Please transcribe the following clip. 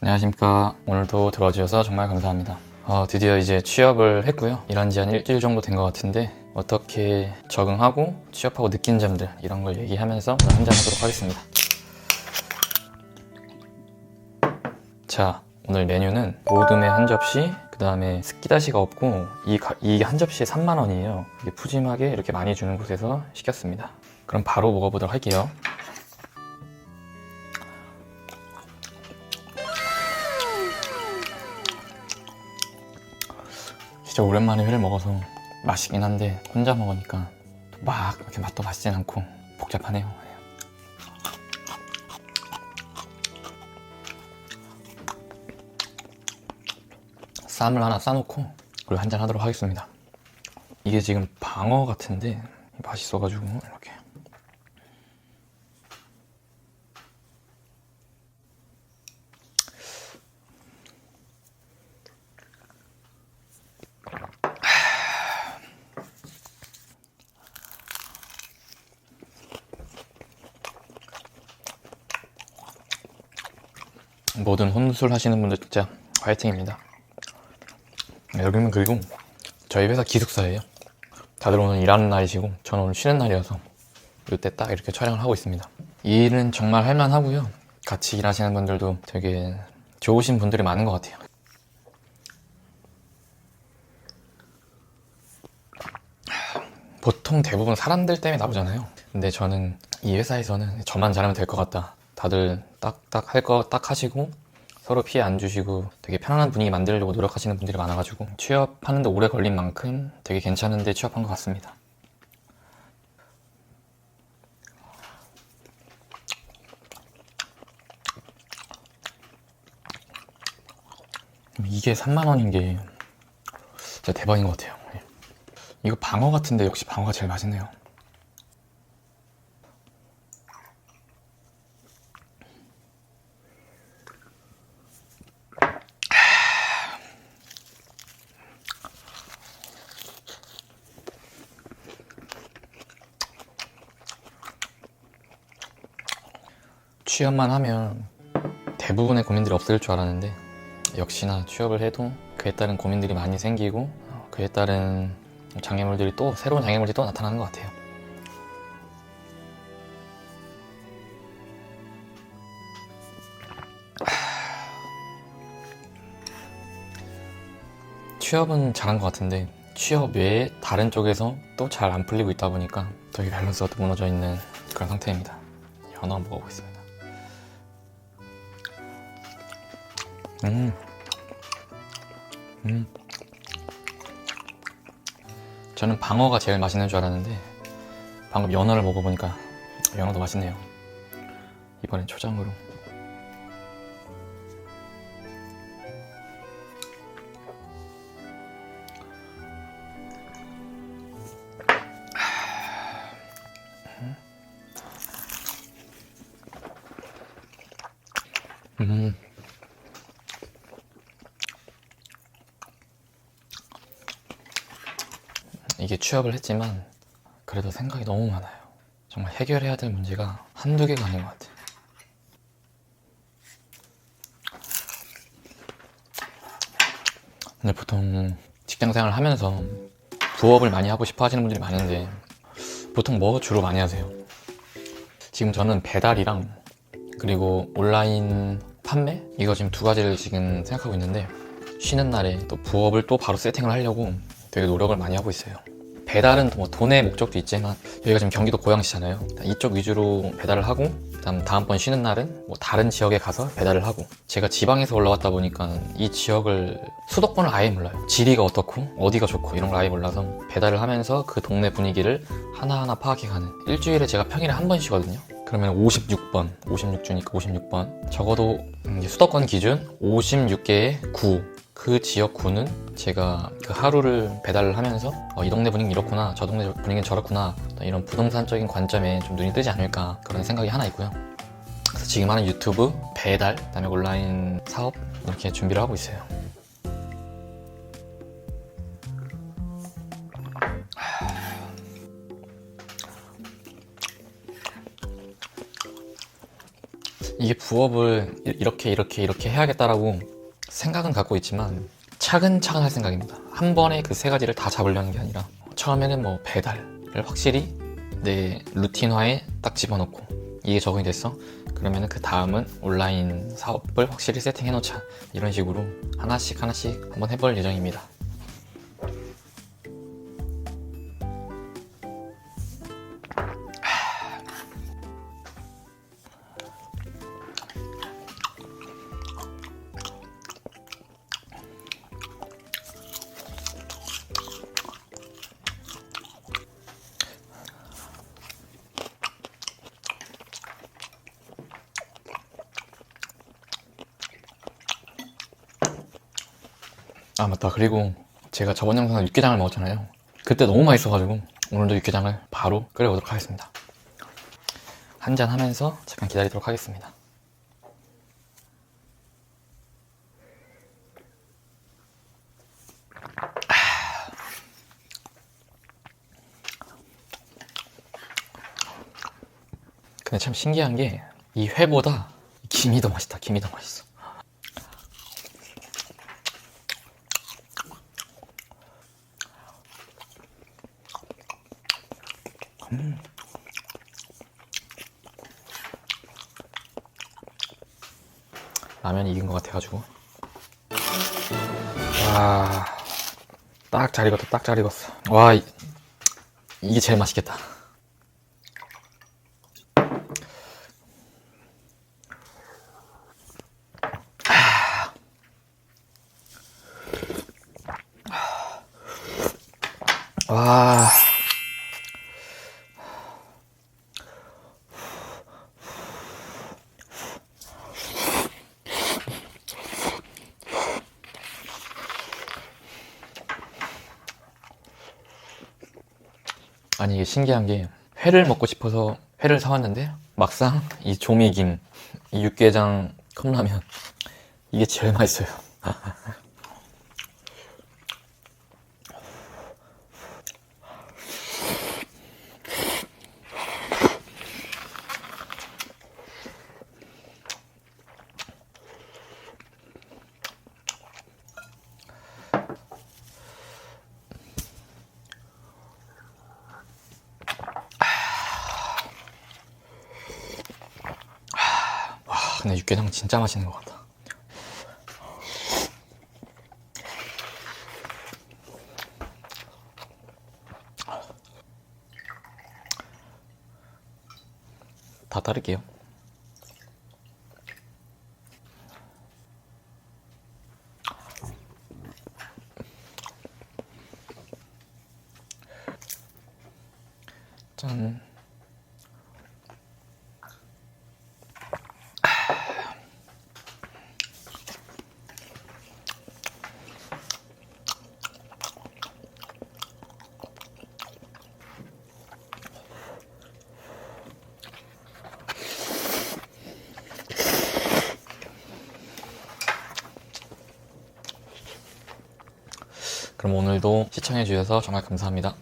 안녕하십니까. 오늘도 들어주셔서 정말 감사합니다. 어, 드디어 이제 취업을 했고요. 일한 지 한 일주일 정도 된 것 같은데 어떻게 적응하고 취업하고 느낀 점들 이런 걸 얘기하면서 한잔 하도록 하겠습니다. 자, 오늘 메뉴는 모듬에 한 접시, 그 다음에 스키다시가 없고 이 한 접시에 3만 원이에요. 푸짐하게 이렇게 많이 주는 곳에서 시켰습니다. 그럼 바로 먹어보도록 할게요. 진짜 오랜만에 회를 먹어서 맛있긴 한데 혼자 먹으니까 막 이렇게 맛도 맛있진 않고 복잡하네요. 쌈을 하나 싸놓고 그리고 한잔 하도록 하겠습니다. 이게 지금 방어 같은데 맛있어가지고 이렇게 모든 혼술 하시는 분들 진짜 화이팅입니다. 여기는 그리고 저희 회사 기숙사예요. 다들 오늘 일하는 날이시고 저는 오늘 쉬는 날이어서 이때 딱 이렇게 촬영을 하고 있습니다. 이 일은 정말 할만하고요. 같이 일하시는 분들도 되게 좋으신 분들이 많은 것 같아요. 보통 대부분 사람들 때문에 나오잖아요. 근데 저는 이 회사에서는 저만 잘하면 될 것 같다. 다들 딱딱 할 거 딱 하시고 서로 피해 안 주시고 되게 편안한 분위기 만들려고 노력하시는 분들이 많아가지고 취업하는데 오래 걸린 만큼 되게 괜찮은데 취업한 것 같습니다. 이게 3만 원인 게 진짜 대박인 것 같아요. 이거 방어 같은데 역시 방어가 제일 맛있네요. 취업만 하면 대부분의 고민들이 없을 줄 알았는데 역시나 취업을 해도 그에 따른 고민들이 많이 생기고 어, 그에 따른 장애물들이 또 새로운 장애물들이 또 나타나는 것 같아요. 취업은 잘한 것 같은데 취업 외에 다른 쪽에서 또 잘 안 풀리고 있다 보니까 되게 밸런스가 또 무너져 있는 그런 상태입니다. 연어 먹어보겠습니다. 음. 음. 저는 방어가 제일 맛있는 줄 알았는데 방금 연어를 먹어보니까 연어도 맛있네요. 이번엔 초장으로. 이게 취업을 했지만 그래도 생각이 너무 많아요. 정말 해결해야 될 문제가 한두 개가 아닌 것 같아요. 근데 보통 직장 생활을 하면서 부업을 많이 하고 싶어 하시는 분들이 많은데 보통 뭐 주로 많이 하세요? 지금 저는 배달이랑 그리고 온라인 판매? 이거 지금 두 가지를 지금 생각하고 있는데 쉬는 날에 또 부업을 또 바로 세팅을 하려고 되게 노력을 많이 하고 있어요. 배달은 뭐 돈의 목적도 있지만 여기가 지금 경기도 고양시잖아요. 이쪽 위주로 배달을 하고 그다음 다음번 쉬는 날은 뭐 다른 지역에 가서 배달을 하고 제가 지방에서 올라왔다 보니까 이 지역을 수도권을 아예 몰라요. 지리가 어떻고 어디가 좋고 이런 걸 아예 몰라서 배달을 하면서 그 동네 분위기를 하나하나 파악해가는 일주일에 제가 평일에 한 번 쉬거든요. 그러면 56번, 56주니까 56번. 적어도 수도권 기준 56개의 구, 그 지역 구는 제가 그 하루를 배달을 하면서 어, 이 동네 분위기 이렇구나, 저 동네 분위기는 저렇구나 이런 부동산적인 관점에 좀 눈이 뜨지 않을까 그런 생각이 하나 있고요. 그래서 지금 하는 유튜브, 배달, 그다음에 온라인 사업 이렇게 준비를 하고 있어요. 이게 부업을 이- 이렇게 이렇게 이렇게 해야겠다라고 생각은 갖고 있지만 차근차근 할 생각입니다. 한 번에 그 세 가지를 다 잡으려는 게 아니라 처음에는 뭐 배달을 확실히 내 루틴화에 딱 집어넣고 이게 적응이 됐어? 그러면은 그 다음은 온라인 사업을 확실히 세팅해 놓자 이런 식으로 하나씩 하나씩 한번 해볼 예정입니다. 아 맞다. 그리고 제가 저번 영상에 육개장을 먹었잖아요. 그때 너무 맛있어가지고 오늘도 육개장을 바로 끓여보도록 하겠습니다. 한 잔 하면서 잠깐 기다리도록 하겠습니다. 근데 참 신기한 게 이 회보다 김이 더 맛있다. 김이 더 맛있어 라면이 이긴 것 같아가지고. 와딱 잘 익었다 딱 잘 익었어. 와 이, 이게 제일 맛있겠다. 와 아니 이게 신기한 게 회를 먹고 싶어서 회를 사왔는데 막상 이 조미김, 이 육개장 컵라면 이게 제일 맛있어요. 근데 육개장 진짜 맛있는 것 같다. 다 따를게요. 짠. 그럼 오늘도 시청해주셔서 정말 감사합니다.